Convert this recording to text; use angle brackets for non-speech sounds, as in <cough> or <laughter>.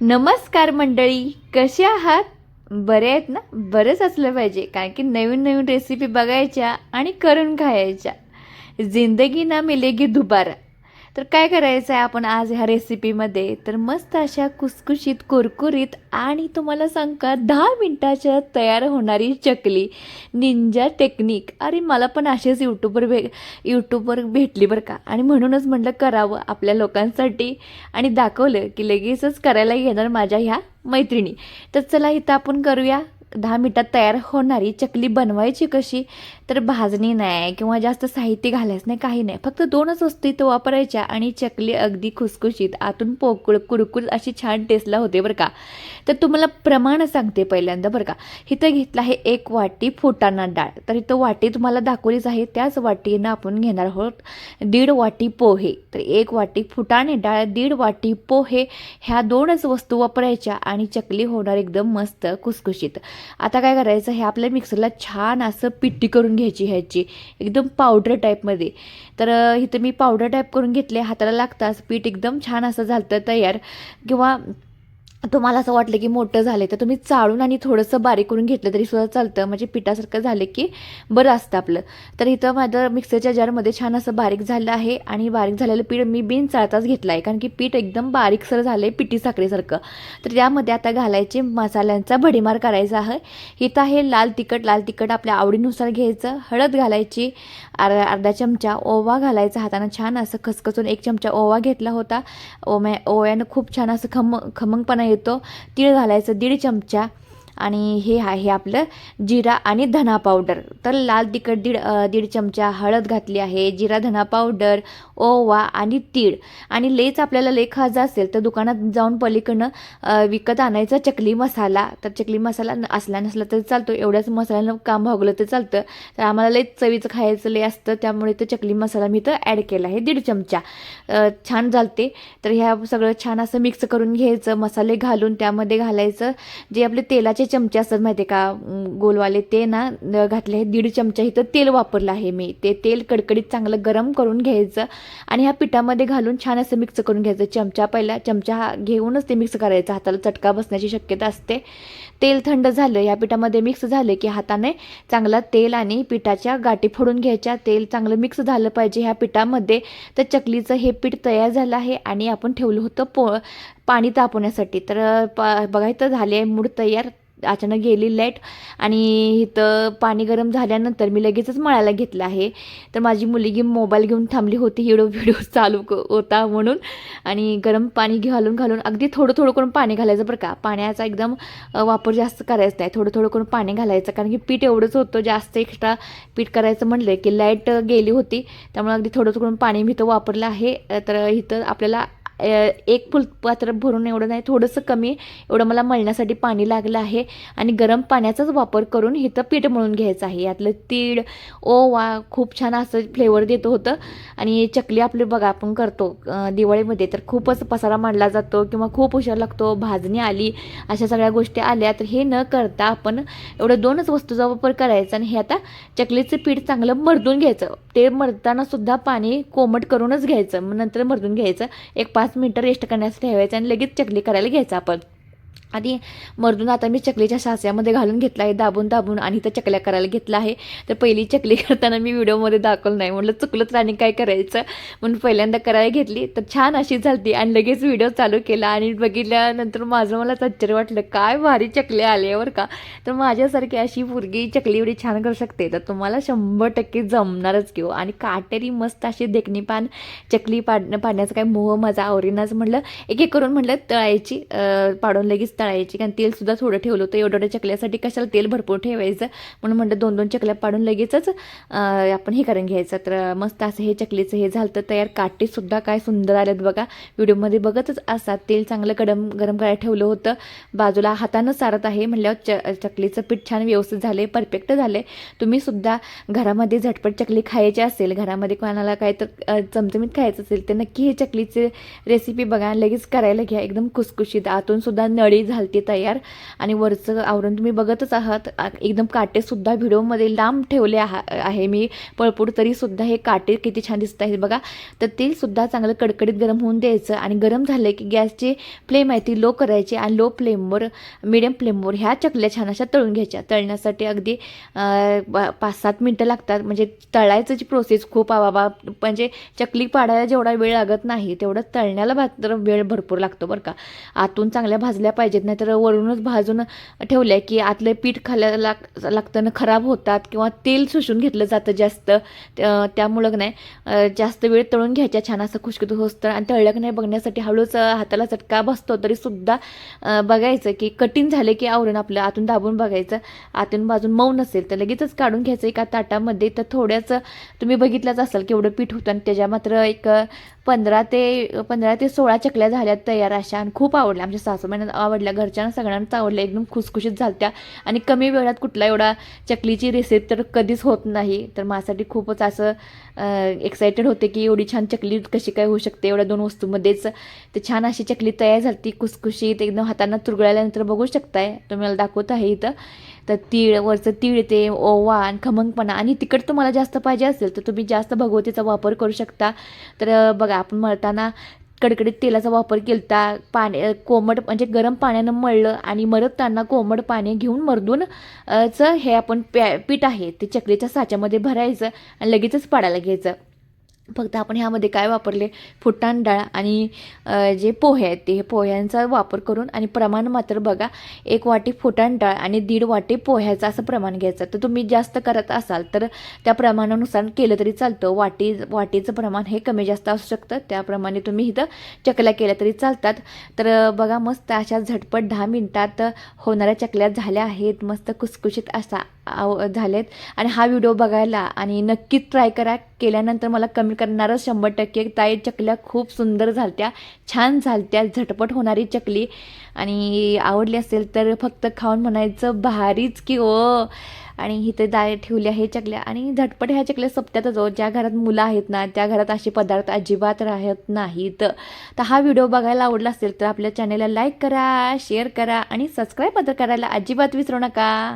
नमस्कार मंडळी कसे आहात? बरे आहेत ना? बरंच असलं पाहिजे कारण की नवीन नवीन रेसिपी बघायच्या आणि करून खायच्या. जिंदगी ना मिलेगी दुबारा. तर काय करायचं आहे आपण आज ह्या रेसिपीमध्ये तर मस्त अशा कुसकुशीत कुरकुरीत आणि तुम्हाला सांग का दहा मिनटाच्या तयार होणारी चकली. निंजा टेक्निक अरे मला पण असेच यूट्यूबवर भे यूट्यूबवर भेटली बरं का. आणि म्हणूनच म्हटलं करावं आपल्या लोकांसाठी. आणि दाखवलं की लगेचच करायला येणार माझ्या ह्या मैत्रिणी. तर चला इथं आपण करूया. दहा मिनटात तयार होणारी चकली बनवायची कशी? तर भाजणी नाही किंवा जास्त साहित्य घालायचं नाही काही नाही. फक्त दोनच वस्तू इथं वापरायच्या आणि चकली अगदी खुसखुशीत आतून पोकळ कुरकुर अशी छान टेस्टला होते बरं का. तर तुम्हाला प्रमाण सांगते पहिल्यांदा बरं का. इथं घेतलं आहे एक वाटी फुटाणा डाळ. तर इथं वाटी तुम्हाला दाखवलीच आहे. त्याच वाटीनं आपण घेणार आहोत दीड वाटी पोहे. तर एक वाटी फुटाणे डाळ दीड वाटी पोहे ह्या दोनच वस्तू वापरायच्या आणि चकली होणार एकदम मस्त खुसखुशीत. आता काय करायचं? हे आपल्या मिक्सरला छान असं पिट्टी करून घ्यायची ह्याची एकदम पावडर टाईपमध्ये तर इथं मी पावडर टाईप करून घेतले. हाताला लागताच पीठ एकदम छान असं झालं तयार. किंवा तुम्हाला असं वाटलं की मोठं झालं तर तुम्ही चाळून आणि थोडंसं बारीक करून घेतलं तरी सुद्धा चालतं. म्हणजे पिठासारखं झालं की बरं असतं आपलं. तर इथं माझं मिक्सरच्या जारमध्ये छान असं बारीक झालं आहे आणि बारीक झालेलं पीठ मी बिन चाळताच घेतलं आहे कारण की पीठ एकदम बारीकसर झालं आहे पिठी साखरेसारखं. तर त्यामध्ये आता घालायचे मसाल्यांचा भडीमार करायचा आहे. इथं आहे लाल तिखट लाल तिखट आपल्या आवडीनुसार घ्यायचं. हळद घालायची अर अर्धा चमचा ओवा घालायचा हातानं छान असं खसखसून एक चमचा ओवा घेतला होता. ओम्या ओव्यानं खूप छान असं खम खमंगपणा येतो. तीळ घालायचं दीड चमचा. आणि हे आहे आपलं जिरा आणि धना पावडर तर लाल तिखट दीड दीड चमचा हळद घातली आहे जिरा धना पावडर ओवा आणि तीळ. आणि लेच आपल्याला ले खाजा असेल तर दुकानात जाऊन पलीकडनं विकत आणायचा चकली मसाला. तर चकली मसाला न- असला नसला तरी चालतो एवढ्याच मसाल्यानं काम भागलं तर चालतं. तर आम्हाला लई चवीचं खायचं लई असतं त्यामुळे तर चकली मसाला मी तर ॲड केला आहे. दीड चमचा. छान झालते. तर ह्या सगळं छान असं मिक्स करून घ्यायचं. मसाले घालून त्यामध्ये घालायचं. जे आपले तेलाचे चमचे असतात माहिती आहे का? गोलवाले ते ना घातले आहे दीड चमचा इथं तेल वापरलं आहे मी. ते तेल कडकडीत चांगलं गरम करून घ्यायचं आणि ह्या पिठामध्ये घालून छान असं मिक्स करून घ्यायचं. चमचा पहिला चमचा हा घेऊनच ते मिक्स करायचं. हाताला चटका बसण्याची शक्यता असते. तेल थंड झालं या पिठामध्ये मिक्स झालं की हाताने चांगला तेल आणि पिठाच्या गाठी फोडून घ्यायच्या. तेल चांगलं मिक्स झालं पाहिजे ह्या पिठामध्ये. तर चकलीचं हे पीठ तयार झालं आहे आणि आपण ठेवलं होतं पो पाणी तापवण्यासाठी. तर प बघा इथं झाले आहे मूड तयार. अचानक गेली लाइट आणि इथं पाणी गरम झाल्यानंतर मी लगेचच मळायला घेतलं आहे. तर माझी मुलगी मोबाईल घेऊन थांबली होती. हिडो व्हिडिओ चालू होता म्हणून. आणि गरम पाणी घालून घालून अगदी थोडं थोडं करून पाणी घालायचं बरं का. पाण्याचा एकदम वापर जास्त करायचा नाही थोडं थोडं करून पाणी घालायचं. कारण की पीठ एवढंच होतं जास्त एक्स्ट्रा पीठ करायचं म्हणलं की लाइट गेली होती. त्यामुळे अगदी थोडं थोडं करून पाणी मी इथं वापरलं आहे. तर इथं आपल्याला एक फुलपात्र भरून एवढं नाही थोडंसं कमी एवढं मला मळण्यासाठी पाणी लागलं आहे. आणि गरम पाण्याचाच वापर करून इथं पीठ मळून घ्यायचं आहे. यातलं तीळ ओ वा खूप छान असं फ्लेवर देतो होतं. आणि चकली आपली बघा आपण करतो. दिवाळीमध्ये तर खूपच पसारा मांडला जातो किंवा खूप उशीर लागतो. भाजणी आली अशा सगळ्या गोष्टी आल्या तर हे न करता आपण एवढं दोनच वस्तूचा वापर करायचा आणि हे आता चकलीचं पीठ चांगलं मर्दून घ्यायचं. ते मरताना सुद्धा पाणी कोमट करूनच घ्यायचं. मग नंतर मर्दून घ्यायचं. एक पाच पाच मिनटं रेस्ट करण्यासाठी ठेवायचं आणि लगेच चकली करायला घ्यायचं आपण. आणि मर्दून आता मी चकलीच्या सास्यामध्ये घालून घेतला आहे दाबून दाबून आणि तर चकल्या करायला घेतला आहे. तर पहिली चकली <laughs> करताना मी व्हिडिओमध्ये दाखवलं नाही. म्हटलं चुकलं तर आणि काय करायचं? म्हणून पहिल्यांदा करायला घेतली. तर छान अशी झाली आणि लगेच व्हिडिओ चालू केला आणि बघितल्यानंतर माझं मला आश्चर्य वाटलं काय भारी चकली आल्यावर का? तर माझ्यासारखी अशी मुलगी चकली एवढी छान करू शकते? तर तुम्हाला शंभर टक्के जमणारच घेऊ हो. आणि काटेरी मस्त अशी देखणी पान चकली पाड पाडण्याचा काय मोह माझा आवरीनाच म्हटलं एक एक करून म्हटलं तळायची पाडून लगेच तळायची. कारण तेलसुद्धा थोडं ठेवलं होतं. एवढ्या एवढ्या चकल्यासाठी कशाला तेल भरपूर ठेवायचं? म्हणून म्हणलं दोन दोन चकल्या पाडून लगेचच आपण हे करून घ्यायचं. तर मस्त असं हे चकलीचं हे झालं तर तयार. काटेसुद्धा काय सुंदर आलेत बघा. व्हिडिओमध्ये बघतच असा तेल चांगलं गरम गरम करायला ठेवलं होतं. बाजूला हातानं सारत आहे म्हणल्यावर च चकलीचं पीठ छान व्यवस्थित झाले परफेक्ट झाले तुम्ही सुद्धा घरामध्ये झटपट चकली खायची असेल घरामध्ये कोणाला काय तर चमचमीत खायचं असेल तर नक्की हे चकलीचे रेसिपी बघा लगेच करायला घ्या. एकदम खुसखुशीत. आतून सुद्धा नळी झालती तयार. आणि वरचं आवरण तुम्ही बघतच आहात. एकदम काटेसुद्धा व्हिडिओमध्ये लांब ठेवले आहा आहे मी. पळपूड तरीसुद्धा हे काटे किती छान दिसत आहेत बघा. तर तेसुद्धा चांगलं कडकडीत गरम होऊन द्यायचं आणि गरम झालं की गॅसची फ्लेम आहे ती लो करायची आणि लो फ्लेमवर मिडियम फ्लेमवर ह्या चकल्या छान अशा तळून घ्यायच्या. तळण्यासाठी अगदी पाच सात मिनटं लागतात. म्हणजे तळायचं प्रोसेस खूप आ बाबा म्हणजे चकली पाडायला जेवढा वेळ लागत नाही तेवढं तळण्याला मात्र वेळ भरपूर लागतो बरं का. आतून चांगल्या भाजल्या पाहिजे. पाहिजेत नाही तर वरूनच भाजून ठेवल्या की आतलं पीठ खायला लाग लागताना खराब होतात किंवा तेल शोषून घेतलं जातं जास्त. त्यामुळं नाही जास्त वेळ तळून घ्यायच्या छान असं खुशकत होतं आणि तळलं की नाही बघण्यासाठी हळूच हाताला चटका बसतो तरीसुद्धा बघायचं की कठीण झाले की आवरण आपलं आतून दाबून बघायचं. आतून बाजून मऊ नसेल तर लगेचच काढून घ्यायचं एका ताटामध्ये. तर थोड्याच तुम्ही बघितलंच असाल केवढं पीठ होतं आणि त्याच्या मात्र एक पंधरा ते पंधरा ते सोळा चकल्या झाल्या तयार अशा आणि खूप आवडल्या. आमच्या सासूबाईंना आवडल्या. घरच्यांना सगळ्यांनाच आवडल्या. एकदम खुसखुशीत झालत्या. आणि कमी वेळात कुठला एवढा चकलीची रेसिपी तर कधीच होत नाही. तर माझ्यासाठी खूपच असं एक्सायटेड होते की एवढी छान चकली कशी काय होऊ शकते? एवढ्या दोन वस्तूमध्येच तर छान अशी चकली तयार झाली खुसखुशीत एकदम हातांना तुरगळल्यानंतर बघू शकताय. तुम्हाला दाखवत आहे इथं. तर तीळ वरचं तीळ ते ओवा आणि खमंगपणा आणि तिखट तुम्हाला जास्त पाहिजे असेल तर तुम्ही जास्त भगवतीचा वापर करू शकता. तर बघा आपण मळताना कडकडीत तेलाचा वापर केलता पाणी कोमट म्हणजे गरम पाण्यानं मळलं आणि मरतताना कोमट पाणी घेऊन मर्दून चं हे आपण प्या पीठ आहे ते चकलीच्या साच्यामध्ये भरायचं आणि लगेचच पाडायला घ्यायचं. फक्त आपण ह्यामध्ये काय वापरले? फुटाण डाळ आणि जे पोहे आहेत ते पोह्यांचा वापर करून आणि प्रमाण मात्र बघा एक वाटी फुटाण डाळ आणि दीड वाटी पोह्याचं असं प्रमाण घ्यायचं. तर तुम्ही जास्त करत असाल तर त्या प्रमाणानुसार केलं तरी चालतं. वाटी वाटीचं प्रमाण हे कमी जास्त असू शकतं. त्याप्रमाणे तुम्ही इथं चकल्या केल्या तरी चालतात. तर बघा मस्त अशा झटपट दहा मिनटात होणाऱ्या चकल्या झाल्या आहेत. मस्त कुसकुशीत असा आव झालेत. आणि हा व्हिडिओ बघायला आणि नक्कीच ट्राय करा. केल्यानंतर मला कमी करणारच शंभर टक्के. ताई चकल्या खूप सुंदर झालत्या. छान झालत्या. झटपट होणारी चकली. आणि आवडली असेल तर फक्त खाऊन म्हणायचं भारीच की ओ. आणि इथे दाय ठेवली आहे चकल्या. आणि झटपट ह्या चकल्या सप्त्यातच हो ज्या घरात मुलं आहेत ना त्या घरात असे पदार्थ अजिबात राहत नाहीत. तर हा व्हिडिओ बघायला आवडला असेल तर आपल्या चॅनेलला लाईक करा शेअर करा आणि सबस्क्राईब करायला अजिबात विसरू नका.